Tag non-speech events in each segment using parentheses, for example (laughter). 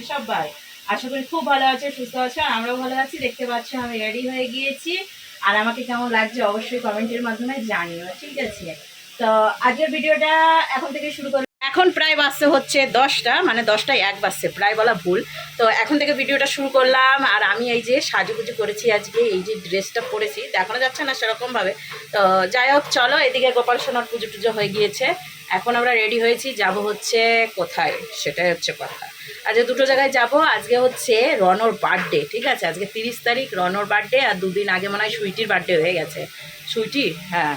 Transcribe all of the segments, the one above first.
আছে সবাই। আশা করি খুব ভালো আছে, সুস্থ আছে আমরাও ভালো আছি। দেখতে পাচ্ছি আমি রেডি হয়ে গিয়েছি। আর আমাকে কেমন লাগছে অবশ্যই কমেন্টের মাধ্যমে জানিও, ঠিক আছে? তো আজকের ভিডিওটা এখন থেকে শুরু করলাম এখন প্রায় বাজছে হচ্ছে দশটা মানে দশটায় এক বাজছে, প্রায় বলা ভুল। তো এখন থেকে ভিডিওটা শুরু করলাম, আর আমি এই যে সাজুগুজু করেছি আজকে, এই যে ড্রেসটা পরেছি, দেখানো যাচ্ছে না সেরকমভাবে। তো যাই হোক, চলো এদিকে গোপাল সোনার পুজো টুজো হয়ে গিয়েছে। এখন আমরা রেডি হয়েছি, যাব হচ্ছে কোথায়? সেটাই হচ্ছে কথা। আজকে দুটো জায়গায় যাব। আজকে হচ্ছে রনর বার্থডে ঠিক আছে? আজকে তিরিশ তারিখ রনর বার্থডে আর দুদিন আগে মনে হয় সুইটির বার্থডে হয়ে গেছে। সুইটি? হ্যাঁ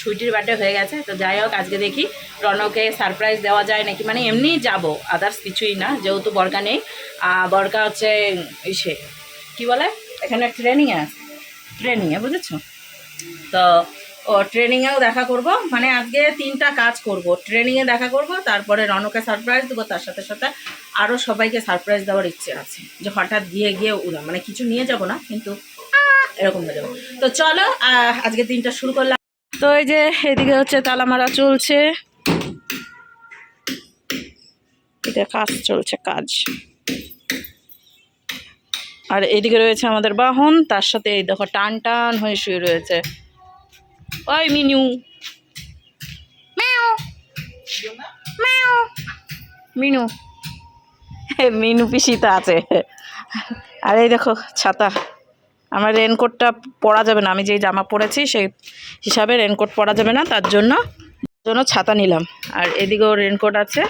সুইটির বার্থডে হয়ে গেছে। তো যাই হোক, আজকে দেখি রনকে সারপ্রাইজ দেওয়া যায় নাকি? মানে এমনিই যাব আদার্স কিছুই না, যেহেতু বরকা নেই। বরকা হচ্ছে ইসে, কী বলে? এখানে ট্রেনিংয়ে আছে। ট্রেনিংয়ে বুঝেছ? তো ও ট্রেনিংয়েও দেখা করব। মানে আজকে তিনটা কাজ করব। ট্রেনিংয়ে দেখা করব, তারপরে রনকে সারপ্রাইজ দেবো, তার সাথে সাথে আরও সবাইকে সারপ্রাইজ দেওয়ার ইচ্ছে আছে। যে হঠাৎ গিয়ে গিয়ে উড়া মানে কিছু নিয়ে যাব না, কিন্তু এরকম হয়ে যাবে। তো চলো আজকে দিনটা শুরু করলাম। তো এই যে, এদিকে হচ্ছে তালা মারা চলছে। এটা কাজ চলছে, কাজ। আর এদিকে রয়েছে আমাদের বাহন, তার সাথে এই দেখো টান টান হয়ে শুয়ে রয়েছে। ওই (laughs) মিনু ম্যাও ম্যাও মিনু মিনু পিসি তো আছে। আর দেখো, ছাতা। আমার রেনকোটটা পরা যাবে না। আমি যেই জামা পরেছি, সেই হিসাবে রেনকোট পরা যাবে না। তার জন্য জন্য ছাতা নিলাম। আর এদিকেও রেনকোট আছে।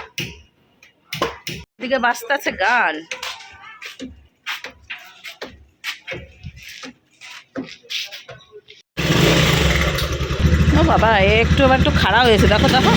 এদিকে বাজতে আছে গান। বাবা এ একটু আবার একটু খারাপ হয়েছে দেখো দেখো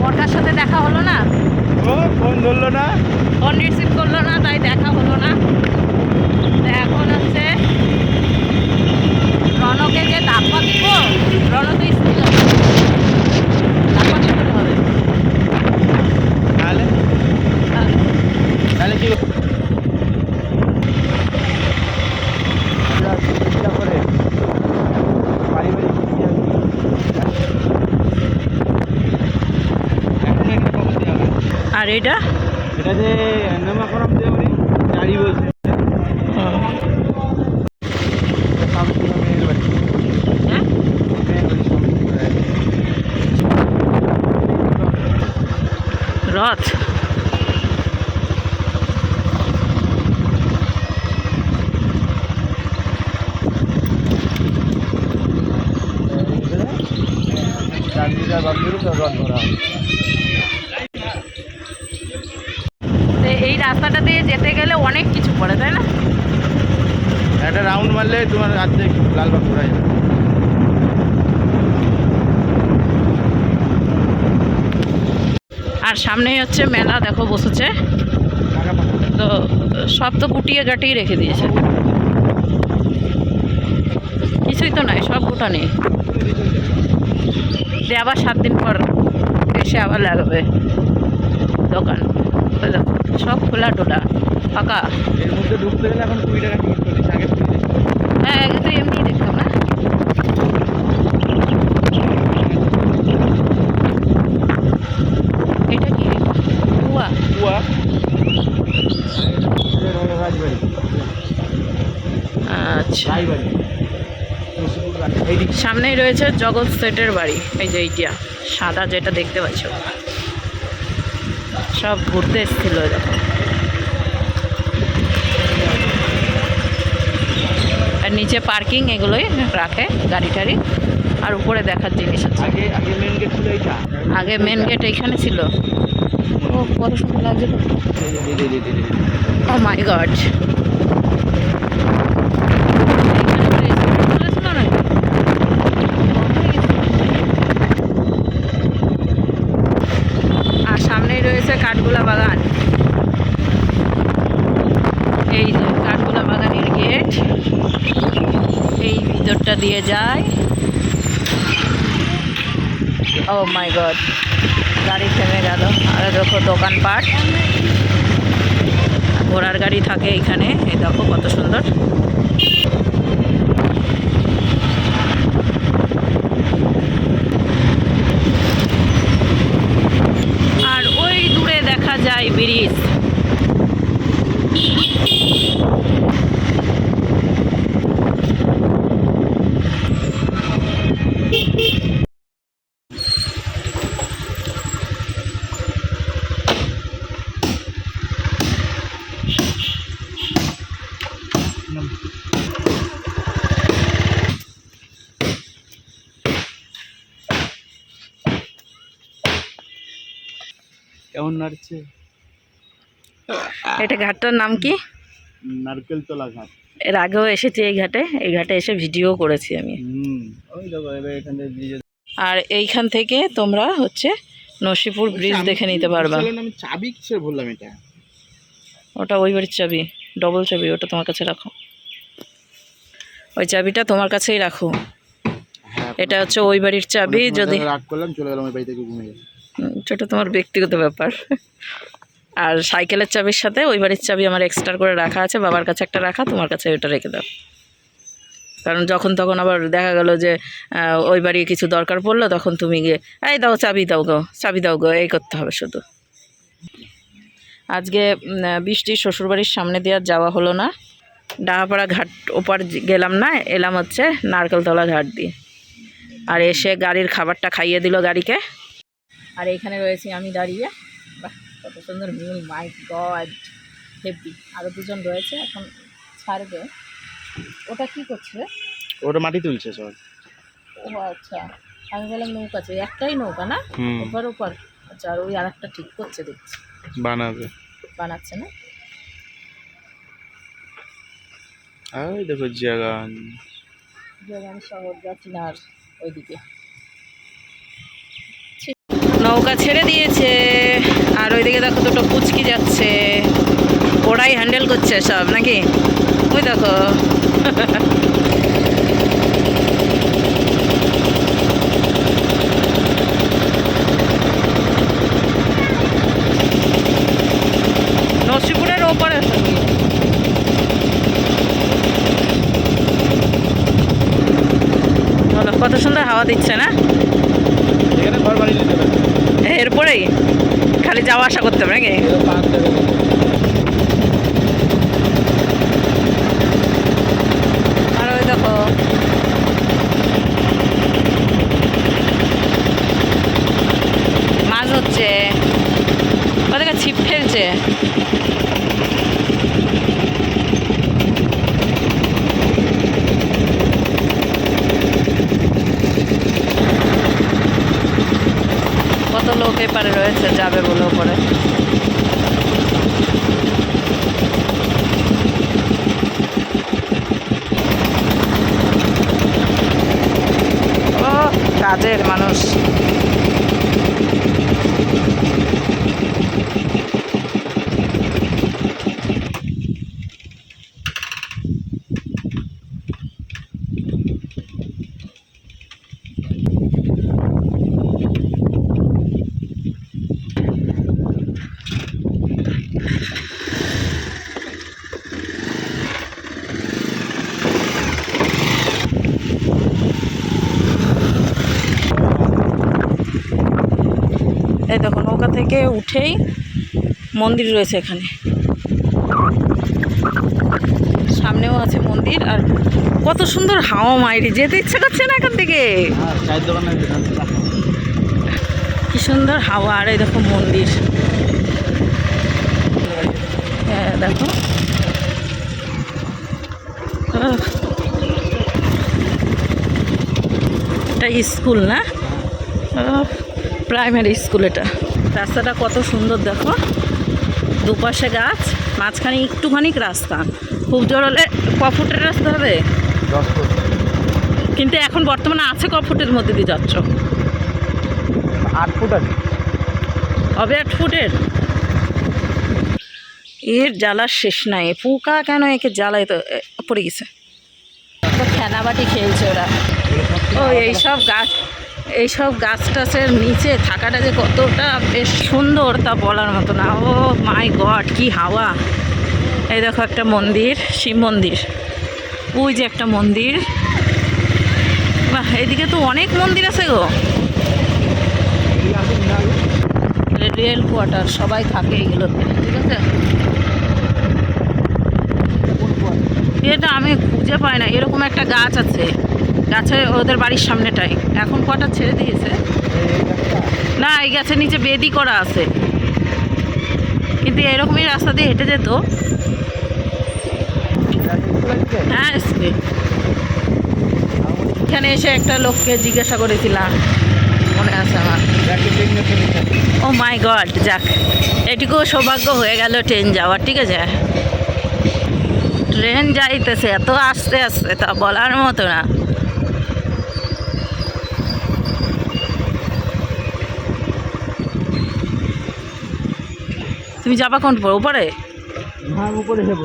বরকার সাথে দেখা হলো না ও ফোন ধরলো না ফোন রিসিভ করল না তাই দেখা হলো না তো এখন হচ্ছে রনকে যে তাপমা দিব রন তো স্থির আছে তাপমা কি করে হবে তাহলে তাহলে কি চেষ্টা করে বাড়ি বাড়ি ছুটি আসবে। এখন একটা খবর দেওয়া হবে। আর এটা? এটা যে নামাকরণ দেওয়া গাড়ি বলছে। হ্যাঁ? রথ? গান্ধীরা বান্ধবী রথ ধরা হবে। তো এই রাস্তাটা দিয়ে যেতে গেলে অনেক কিছু পড়ে তাই না একটা রাউন্ড মারলে তোমার অর্ধেক লালবাগ ঘোরা যাবে। আর সামনেই হচ্ছে মেলা দেখো বসেছে। তো সব তো গুটিয়ে গাটিয়ে রেখে দিয়েছে। কিছুই তো নাই সব গোটা নেই। যে আবার সাত দিন পর এসে আবার লাগবে দোকান। সব খোলা টোলা ফাঁকা। এর মধ্যে ঢুকতে গেলে এখন কুড়ি টাকা টিকিট করেছে আগে সামনেই রয়েছে জগৎ সেটের বাড়ি এই যে এইটা সাদা যেটা দেখতে পাচ্ছ। সব ঘুরতে এসেছিল দেখো নিচে পার্কিং এগুলোই রাখে গাড়ি টাড়ি। আর উপরে দেখার জিনিস আছে। আগে মেন গেট এইটা? আগে মেন গেট এইখানে ছিল। ও কত সুন্দর লাগছে। ও মাই গড দিয়ে যায়। ও মাই গড গাড়ি থেমে গেল। আর দেখো দোকানপাট। ঘোড়ার গাড়ি থাকে এখানে। এই দেখো কত সুন্দর। আর ওই দূরে দেখা যায় ব্রিজ কেমন নাড়ছে এটা ঘাটটার নাম কি? নারকেল তোলা ঘাট। এর আগেও এসেছি এই ঘাটে এই ঘাটে এসে ভিডিও করেছি আমি। হুম ওই দেখো এবার এখান থেকে ব্রিজে আর এইখান থেকে তোমরা হচ্ছে নসিপুর ব্রিজ দেখে নিতে পারবা। চাবি কিসের বললাম এটা? ওটা ওই বাড়ির চাবি ডবল চাবি ওটা তোমার কাছে রাখো। ওই চাবিটা তোমার কাছেই রাখো। হ্যাঁ এটা হচ্ছে ওই বাড়ির চাবি যদি রাগ করলাম চলে গেলাম ওই বাড়ি থেকে ঘুমিয়ে সেটা তোমার ব্যক্তিগত ব্যাপার। আর সাইকেলের চাবির সাথে ওই বাড়ির চাবি আমার এক্সট্রা করে রাখা আছে, বাবার কাছে একটা রাখা, তোমার কাছে ওইটা রেখে দাও। কারণ যখন তখন আবার দেখা গেল যে ওই বাড়ি কিছু দরকার পড়ল, তখন তুমি গিয়ে, এই দাও, চাবি দাও গো, চাবি দাও গো, এই করতে হবে শুধু। আজকে বৃষ্টি শ্বশুরবাড়ির সামনে দিয়ে যাওয়া হলো না। ডাহাপাড়া ঘাট ওপার গেলাম না, এলাম হচ্ছে নারকেলতলা ঘাট দিয়ে। আর এসে গাড়ির খাবারটা খাইয়ে দিল গাড়িকে। আর এখানে রয়েছি আমি দাঁড়িয়ে। বাহ কত সুন্দর মিল মাই গড হেভি আরও দুজন রয়েছে এখন ছাড়বে। ওটা কি করছে? ওটা মাটি তুলছে সব ও আচ্ছা আমি বললাম নৌকা আছে একটাই নৌকা না? ওপার ওপার। আচ্ছা আর ওই আর একটা ঠিক করছে দেখছি। বানাবে। বানাচ্ছে না? আর দেখো জাগান আমি শহর যাচ্ছি না আর ওইদিকে। নৌকা ছেড়ে দিয়েছে। আর ওইদিকে দেখো দুটো পুচকি যাচ্ছে। ওরাই হ্যান্ডেল করছে সব, নাকি? ওই দেখো। ওপরে কত সুন্দর হাওয়া দিচ্ছে না? এখানে ঘর বাড়ি এরপরেই খালি যাওয়া আসা করতে হবে নাকি? আর ওই দেখো। মাছ হচ্ছে ছিপ ফেলছে। এপারে রয়েছে যাবে বলে ওপরে ও কাজের মানুষ। এই দেখো নৌকা থেকে উঠেই মন্দির রয়েছে এখানে। সামনেও আছে মন্দির আর কত সুন্দর হাওয়া মাইরি যেতে ইচ্ছা করছে না এখান থেকে? হ্যাঁ কি সুন্দর হাওয়া আর এই দেখো মন্দির। হ্যাঁ দেখো। এটা স্কুল না? প্রাইমারি স্কুল এটা। রাস্তাটা কত সুন্দর দেখো। দুপাশে গাছ মাঝখানে একটুখানি রাস্তা। খুব জোর হলে ক ফুটের রাস্তা হবে? কিন্তু এখন বর্তমানে আছে ক ফুটের মধ্যে দিয়ে যাচ্ছ? আট ফুট আছে। হবে আট ফুটের? এর জ্বালার শেষ নাই। পোকা কেন একে জ্বালায় তো? পড়ে গেছে। ফেনাবাটি খেলছে ওরা। ও এইসব গাছ এইসব গাছ টাছের নিচে থাকাটা যে কতটা বেশ সুন্দর তা বলার মতো না। ও মাই গড, কি হাওয়া। এই দেখো একটা মন্দির, শিব মন্দির। ওই যে একটা মন্দির। বাহ, এদিকে তো অনেক মন্দির আছে গো। রেল কোয়ার্টার, সবাই থাকে এগুলোতে ঠিক আছে? এটা আমি খুঁজে পাই না, এরকম একটা গাছ আছে। গাছে ওদের বাড়ির সামনেটাই। এখন কটা ছেড়ে দিয়েছে? না, এই গাছের নিচে বেদি করা আছে। কিন্তু এরকমই রাস্তা দিয়ে হেঁটে যেত। হ্যাঁ এখানে এসে একটা লোককে জিজ্ঞাসা করেছিলাম। মনে আছে আমার। ও মাই গড, যাক। এটুকু সৌভাগ্য হয়ে গেল ট্রেন যাওয়ার, ঠিক আছে? ট্রেন যাইতেছে, এত আস্তে আস্তে, তা বলার মতো না। তুমি যাবা কোন পর উপরে? হ্যাঁ উপরে যাব।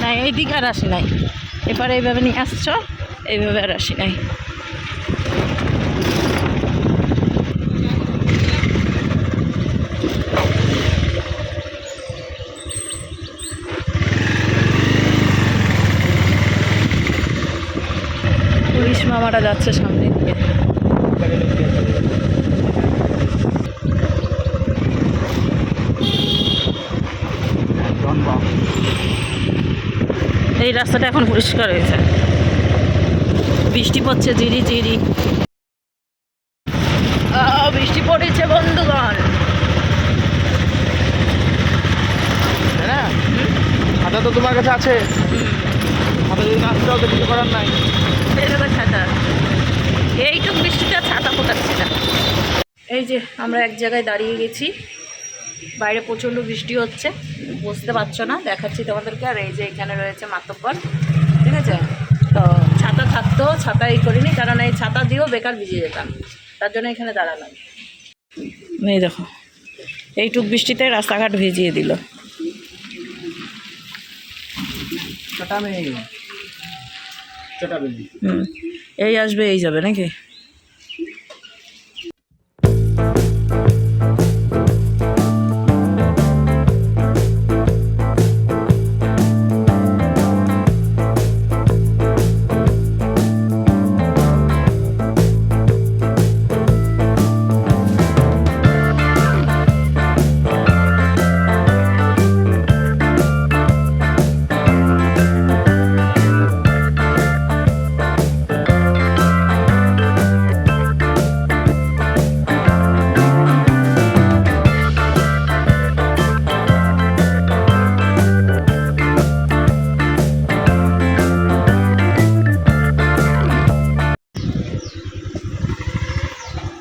না এইদিকে আর আসি নাই। এবারে এইভাবে নিয়ে আসছো এইভাবে আর আসি নাই। মামারা যাচ্ছে সামনে দিয়ে জন্ম এই রাস্তাটা এখন পরিষ্কার হয়েছে। বৃষ্টি পড়ছে জিরি জিরি বৃষ্টি পড়েছে বন্ধুগণ। তাই না তো তোমার কাছে আছে। খাতা যদি না আসতে তো কিছু করার নাই। দেখো এইটুক বৃষ্টিতে আর ছাতা ফোটাচ্ছি না। এই যে আমরা এক জায়গায় দাঁড়িয়ে গেছি। বাইরে প্রচণ্ড বৃষ্টি হচ্ছে। বুঝতে পারছ না দেখাচ্ছি তোমাদেরকে। আর এই যে এখানে রয়েছে মাতব্বর। ঠিক আছে? তো ছাতা থাকতো ছাতা এই করিনি কারণ এই ছাতা দিয়েও বেকার ভিজে যেতাম। তার জন্য এখানে দাঁড়ালাম। এই দেখো এইটুক বৃষ্টিতে রাস্তাঘাট ভিজিয়ে দিল। এই আসবে এই যাবে নাকি?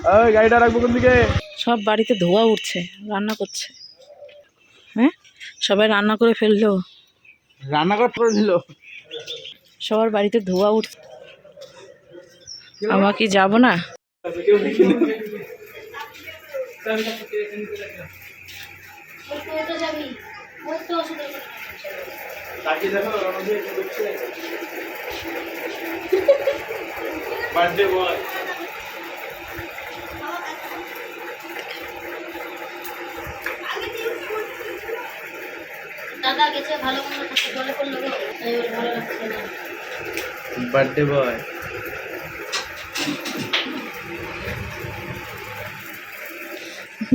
ওই গাড়িটা রাখব কোন দিকে? সব বাড়িতে ধোয়া উঠছে রান্না করছে। হ্যাঁ? সবাই রান্না করে ফেলল। রান্না করে দিল সবার বাড়িতে ধোয়া উঠছে আমরা কি যাব না? বার্থডে বয় দাদা গেছে ভালো মন্দ করতে জলে পড়ল গো তাই ওর ভালো লাগছে না। বার্থডে বয়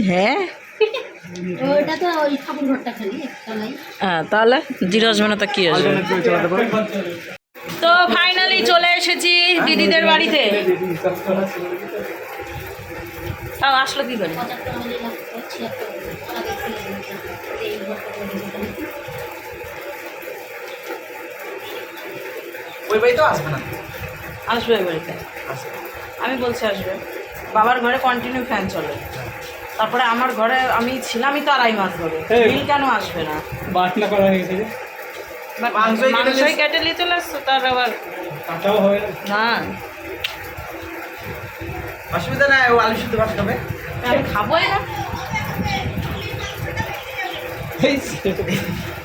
হ্যাঁ? তো ওই ঠাকুর ঘরটা খালি চালাই হ্যাঁ তাহলে জিরো আসবে না তো কি আসবে তো ফাইনালি চলে এসেছি দিদিদের বাড়িতে। তাও আসলো কি করে পঁচাত্তর হলে লাগতো ছিয়াত্তর আগে খুলে দিয়েছে এই ঘরটা করে দিয়েছে ওই বাড়ি তো আসবে না? আসবে এই বাড়িতে। আমি বলছি আসবে। বাবার ঘরে কন্টিনিউ ফ্যান চলে। তারপরে আমার ঘরে আমি ছিলামই তো আড়াই মাস ধরে বিল কেন আসবে না? বাটনা করা হয়ে গেছে মাংসই কেটে নিয়ে চলে আসছো তার আবার কাঁচাও হয়ে না। অসুবিধা নাই ও আলু সিদ্ধ ভাত খাবে। আমি খাবোই না।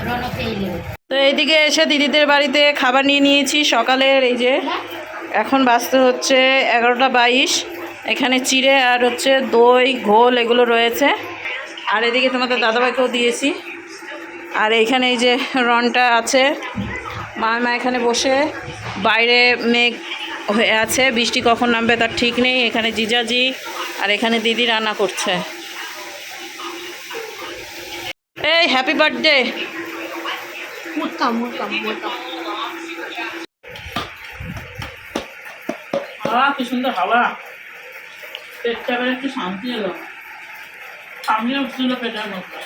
রনক খেয়ে নেবে তো এইদিকে এসে দিদিদের বাড়িতে খাবার নিয়ে নিয়েছি। সকালের এই যে এখন বাঁচতে হচ্ছে এগারোটা বাইশ। এখানে চিড়ে আর হচ্ছে দই, ঘোল এগুলো রয়েছে। আর এদিকে তোমাদের দাদাভাইকেও দিয়েছি। আর এইখানে এই যে রনটা আছে। মা মা এখানে বসে বাইরে মেঘ হয়ে আছে। বৃষ্টি কখন নামবে তার ঠিক নেই। এখানে জিজাজি আর এখানে দিদি রান্না করছে। এই হ্যাপি বার্থডে হাওয়া কি সুন্দর হাওয়া। পেটটা এবার একটু শান্তি এলো সামনে উঠছিল পেটের মধ্যে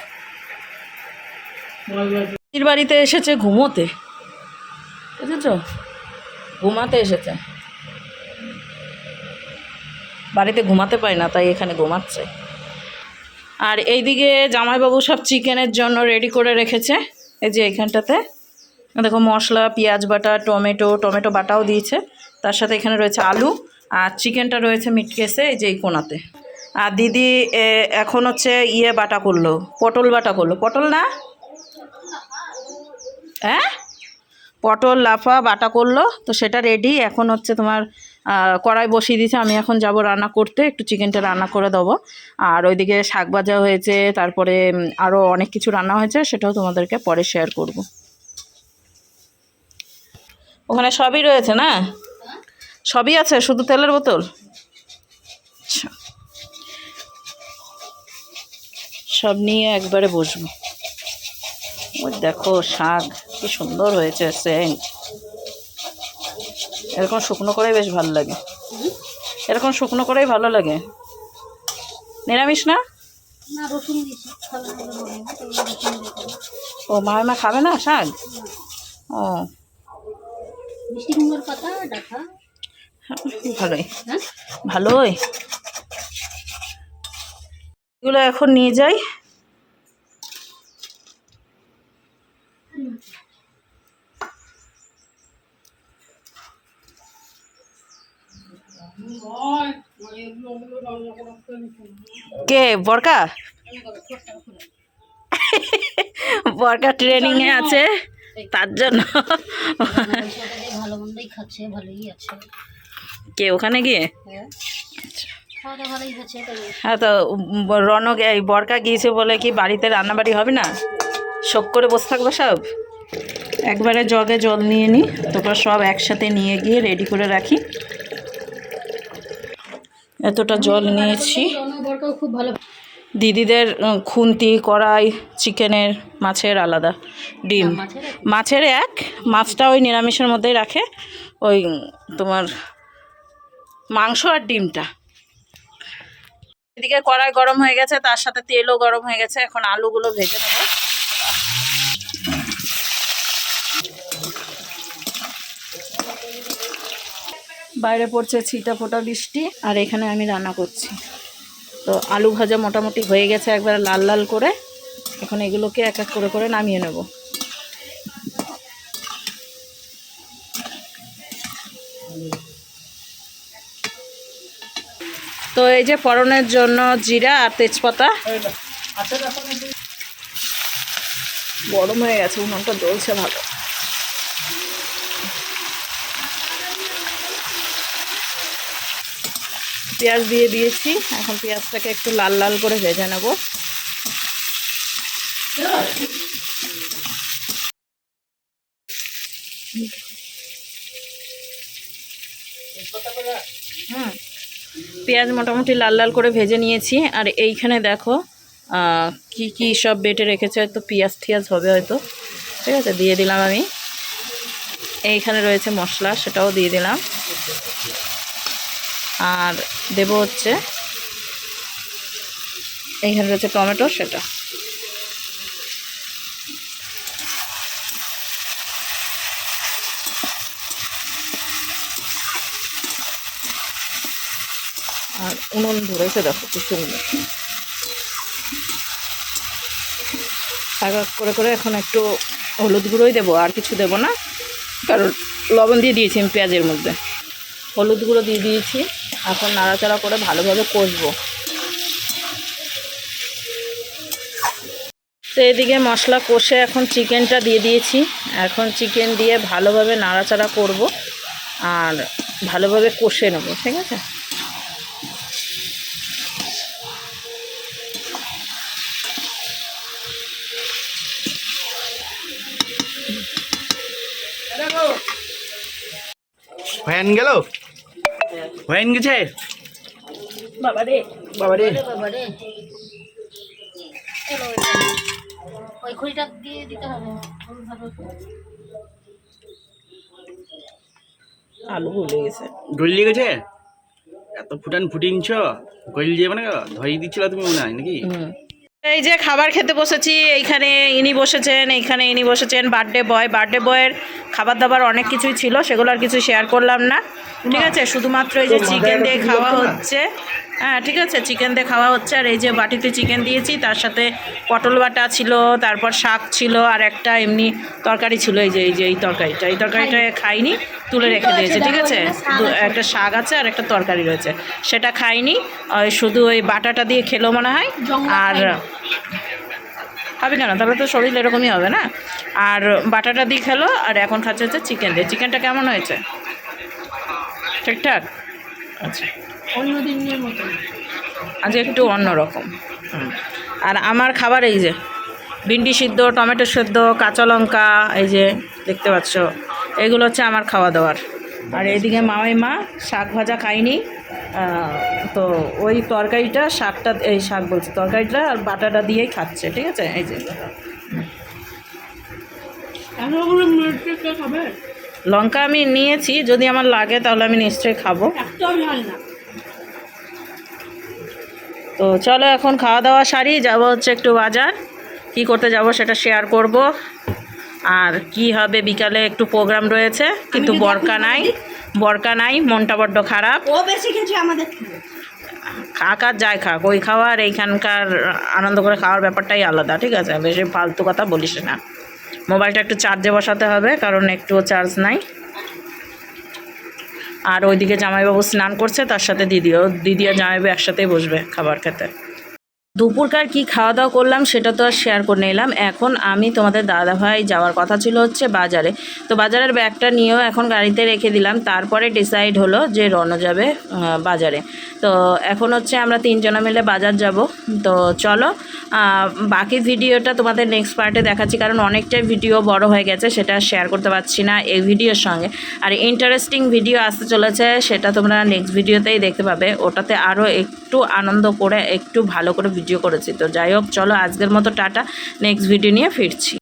বাড়িতে এসেছে ঘুমোতে। বুঝেছ? ঘুমাতে এসেছে। বাড়িতে ঘুমাতে পায় না তাই এখানে ঘুমাচ্ছে। আর এইদিকে জামাইবাবু সব চিকেনের জন্য রেডি করে রেখেছে। এই যে এখানটাতে, দেখো মশলা, পেঁয়াজ বাটা, টমেটো টমেটো বাটাও দিয়েছে। তার সাথে এখানে রয়েছে আলু, আর চিকেনটা রয়েছে মিট কেসে এই যে এই কোনাতে। আর দিদি এখন হচ্ছে ইয়ে বাটা করল, পটল বাটা করল। পটল না? হ্যাঁ? পটল, লাফা, বাটা করল। তো সেটা রেডি এখন হচ্ছে তোমার কড়াই বসিয়ে দিয়েছে। আমি এখন যাব রান্না করতে। একটু চিকেনটা রান্না করে দেবো। আর ওইদিকে শাক ভাজা হয়েছে। তারপরে আরও অনেক কিছু রান্না হয়েছে। সেটাও তোমাদেরকে পরে শেয়ার করব। ওখানে সবই রয়েছে না? সবই আছে? শুধু তেলের বোতল? আচ্ছা। সব নিয়ে একবারে বসবো। দেখো শাক। কি সুন্দর হয়েছে সেন্ট। এরকম শুকনো করেই বেশ ভালো লাগে। এরকম শুকনো করেই ভালো লাগে। নিরামিষ না। ও মা মা খাবে না শাক? ও। ডাটা। ভালোই। হ্যাঁ? ভালোই। এগুলো এখন নিয়ে যাই। কে, বরকা? বরকা ট্রেনিং এ আছে, তার জন্য। কে, ওখানে গিয়ে? হ্যাঁ তো, রনক, এই বরকা গিয়েছে বলে কি বাড়িতে রান্নাবাড়ি হবে না? শোক করে বসে থাকবে সব? একবারে জগে জল নিয়ে নিই তারপর সব একসাথে নিয়ে গিয়ে রেডি করে রাখি। এতটা জল নিয়েছি। খুব ভালো দিদিদের খুন্তি কড়াই চিকেনের মাছের আলাদা ডিম। মাছের মাছের এক মাছটা ওই নিরামিষের মধ্যেই রাখে। ওই তোমার মাংস আর ডিমটা। এদিকে কড়াই গরম হয়ে গেছে তার সাথে তেলও গরম হয়ে গেছে এখন আলুগুলো ভেজে নেব। বাইরে পড়ছে ছিটা ফোটা বৃষ্টি আর এখানে আমি রান্না করছি। তো আলু ভাজা মোটামুটি হয়ে গেছে একবার লাল লাল করে। এখন এগুলোকে এক এক করে করে নামিয়ে নেব। তো এই যে ফড়নের জন্য জিরা আর তেজপাতা। গরম হয়ে গেছে উনুনটা জ্বলছে ভালো। পেঁয়াজ দিয়ে দিয়েছি। এখন পেঁয়াজটাকে একটু লাল লাল করে ভেজে নেব। পেঁয়াজ মোটামুটি লাল লাল করে ভেজে নিয়েছি। আর এইখানে দেখো কি কি সব বেটে রেখেছে, হয়তো পেঁয়াজ টিয়াজ হবে হয়তো। ঠিক আছে, দিয়ে দিলাম আমি। এইখানে রয়েছে মশলা, সেটাও দিয়ে দিলাম। আর দেব হচ্ছে এইখানে রয়েছে টমেটো, সেটা। আর উনুন ধরেছে, দেখো কি সুন্দর। এক করে করে এখন একটু হলুদ গুঁড়োই দেবো, আর কিছু দেবো না। কারণ লবণ দিয়ে দিয়েছি আমি পেঁয়াজের মধ্যে। হলুদ গুঁড়ো দিয়ে দিয়েছি। এখন নাড়াচাড়া করে ভালোভাবে কষবো। তো এদিকে মশলা কষে এখন চিকেনটা দিয়ে দিয়েছি। এখন চিকেন দিয়ে ভালোভাবে নাড়াচাড়া করব আর ভালোভাবে কষে নেব, ঠিক আছে? হ্যান গেল? হ্যান গেছে? বাবা রে। বাবা রে। বাবা রে। ওই খড়িটা দিয়ে দিতে হবে। আলু ভুলে গেছে। গলিয়ে গেছে? এত ফুটান ফুটিনছ গলি যাবে না ধরিয়ে দিচ্ছিল তুমি মনে হয় নাকি? এই যে খাবার খেতে বসেছি এইখানে ইনি বসেছেন এইখানে ইনি বসেছেন বার্থডে বয় বার্থডে বয়ের খাবার দাবার অনেক কিছুই ছিল সেগুলো আর কিছু শেয়ার করলাম না। ঠিক আছে? শুধুমাত্র এই যে চিকেন দিয়ে খাওয়া হচ্ছে। হ্যাঁ ঠিক আছে? চিকেন দিয়ে খাওয়া হচ্ছে আর এই যে বাটিতে চিকেন দিয়েছি তার সাথে পটল বাটা ছিল তারপর শাক ছিল আর একটা এমনি তরকারি ছিল। এই যে এই যে এই তরকারিটা এই তরকারিটা খাইনি। তুলে রেখে দিয়েছে ঠিক আছে? দু- একটা শাক আছে আর একটা তরকারি রয়েছে। সেটা খাইনি ওই শুধু ওই বাটাটা দিয়ে খেলো মনে হয়। আর হবে কেন? তাহলে তো শরীর এরকমই হবে না? আর বাটাটা দিয়ে খেলো আর এখন খাচ্ছে হচ্ছে চিকেন দিয়ে। চিকেনটা কেমন হয়েছে? ঠিকঠাক? আচ্ছা। অন্য দিনের মতো আজ একটু অন্যরকম হুম। আর আমার খাবার এই যে ভিন্ডি সিদ্ধ টমেটো সিদ্ধ কাঁচা লঙ্কা এই যে দেখতে পাচ্ছ এগুলো হচ্ছে আমার খাওয়া দাওয়ার। আর এইদিকে মামাই মা শাক ভাজা খাইনি তো ওই তরকারিটা শাকটা এই শাক বলছি তরকারিটা আর বাটাটা দিয়েই খাচ্ছে ঠিক আছে? এই যে। লঙ্কা আমি নিয়েছি যদি আমার লাগে তাহলে আমি নিশ্চয়ই খাব। তো চলো এখন খাওয়া দাওয়া সারি যাব হচ্ছে একটু বাজার। কি করতে যাব সেটা শেয়ার করব। আর কি হবে বিকালে একটু প্রোগ্রাম রয়েছে কিন্তু বরকা নাই। বরকা নাই মনটা বড্ড খারাপ। ও বেশি খেয়েছে আমাদের আর যাই খাক ওই খাওয়া আর এইখানকার আনন্দ করে খাওয়ার ব্যাপারটাই আলাদা ঠিক আছে? বেশি ফালতু কথা বলিস না। মোবাইলটা একটু চার্জে বসাতে হবে কারণ একটুও চার্জ নাই। আর ওইদিকে জামাইবাবু স্নান করছে তার সাথে দিদিও দিদি আর জামাইবাবু একসাথেই বসবে খাবার খেতে। দুপুরকার কি খাওয়া দাওয়া করলাম সেটা তো আর শেয়ার করে নিলাম। এখন আমি তোমাদের দাদাভাই যাওয়ার কথা ছিল হচ্ছে বাজারে। তো বাজারের ব্যাগটা নিয়েও এখন গাড়িতে রেখে দিলাম। তারপরে ডিসাইড হলো যে রনো যাবে বাজারে। তো এখন হচ্ছে আমরা তিনজনে মিলে বাজার যাব। তো চলো বাকি ভিডিওটা তোমাদের নেক্সট পার্টে দেখাচ্ছি, কারণ অনেকটাই ভিডিও বড় হয়ে গেছে, সেটা শেয়ার করতে পারছি না এই ভিডিওর সঙ্গে। আর ইন্টারেস্টিং ভিডিও আসতে চলেছে, সেটা তোমরা নেক্সট ভিডিওতেই দেখতে পাবে। ওটাতে আরও একটু আনন্দ করে, একটু ভালো করে ভিডিও করেছি। তো যাই হোক চলো আজকের মতো টাটা। নেক্সট ভিডিও নিয়ে ফিরছি।